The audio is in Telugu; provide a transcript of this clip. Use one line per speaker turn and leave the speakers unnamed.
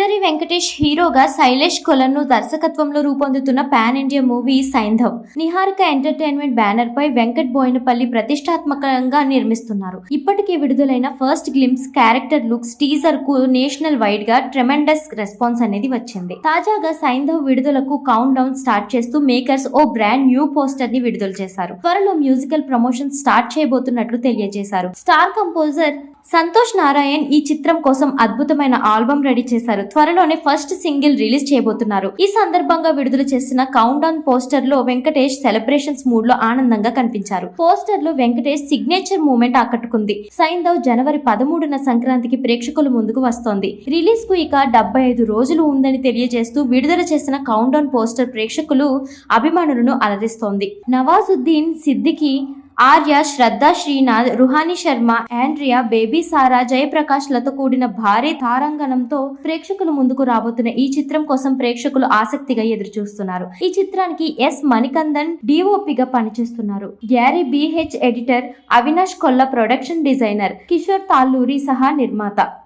విక్టరీ వెంకటేష్ హీరోగా శైలేష్ కొలను దర్శకత్వంలో రూపొందుతున్న pan India movie Saindhav. Niharika entertainment banner పై వెంకట్ బోయినపల్లి ప్రతిష్టాత్మకంగా నిర్మిస్తున్నారు. ఇప్పటికే విడుదలైన ఫస్ట్ గ్లిమ్స్ క్యారెక్టర్ లుక్స్ టీజర్కు నేషనల్ వైడ్గా ట్రెమెండస్ రెస్పాన్స్ అనేది వచ్చింది. తాజాగా సైంధవ్ విడుదలకు కౌంట్ డౌన్ స్టార్ట్ చేస్తూ మేకర్స్ ఓ బ్రాండ్ న్యూ పోస్టర్ని విడుదల చేశారు. త్వరలో మ్యూజికల్ ప్రమోషన్ స్టార్ట్ చేయబోతున్నట్లు తెలియజేశారు. స్టార్ కంపోజర్ సంతోష్ నారాయణ్ ఈ చిత్రం కోసం అద్భుతమైన ఆల్బమ్ రెడీ చేశారు. త్వరలోనే ఫస్ట్ సింగిల్ రిలీజ్ చేయబోతున్నారు. ఈ సందర్భంగా విడుదల చేసిన కౌంట్ డౌన్ పోస్టర్లో వెంకటేష్ సెలబ్రేషన్స్ మూడ్లో ఆనందంగా కనిపించారు. పోస్టర్లో వెంకటేష్ సిగ్నేచర్ మూమెంట్ ఆకట్టుకుంది. సైందవ్ జనవరి పదమూడున సంక్రాంతికి ప్రేక్షకుల ముందుకు వస్తోంది. రిలీజ్కు ఇక డెబ్బై ఐదు రోజులు ఉందని తెలియజేస్తూ విడుదల చేసిన కౌంట్ డౌన్ పోస్టర్ ప్రేక్షకులు అభిమానులను అలరిస్తోంది. నవాజుద్దీన్ సిద్దికి ఆర్య శ్రద్ధ శ్రీనాథ్ రుహాని శర్మ ఆండ్రియా బేబీ సారా జయప్రకాష్లతో కూడిన భారీ తారాంగణంతో ప్రేక్షకుల ముందుకు రాబోతున్న ఈ చిత్రం కోసం ప్రేక్షకులు ఆసక్తిగా ఎదురు చూస్తున్నారు ఈ చిత్రానికి ఎస్ మణికందన్ డిఓపిగా పనిచేస్తున్నారు. గ్యారీ బిహెచ్ ఎడిటర్ అవినాష్ కొల్ల ప్రొడక్షన్ డిజైనర్ కిషోర్ తాల్లూరి సహా నిర్మాత.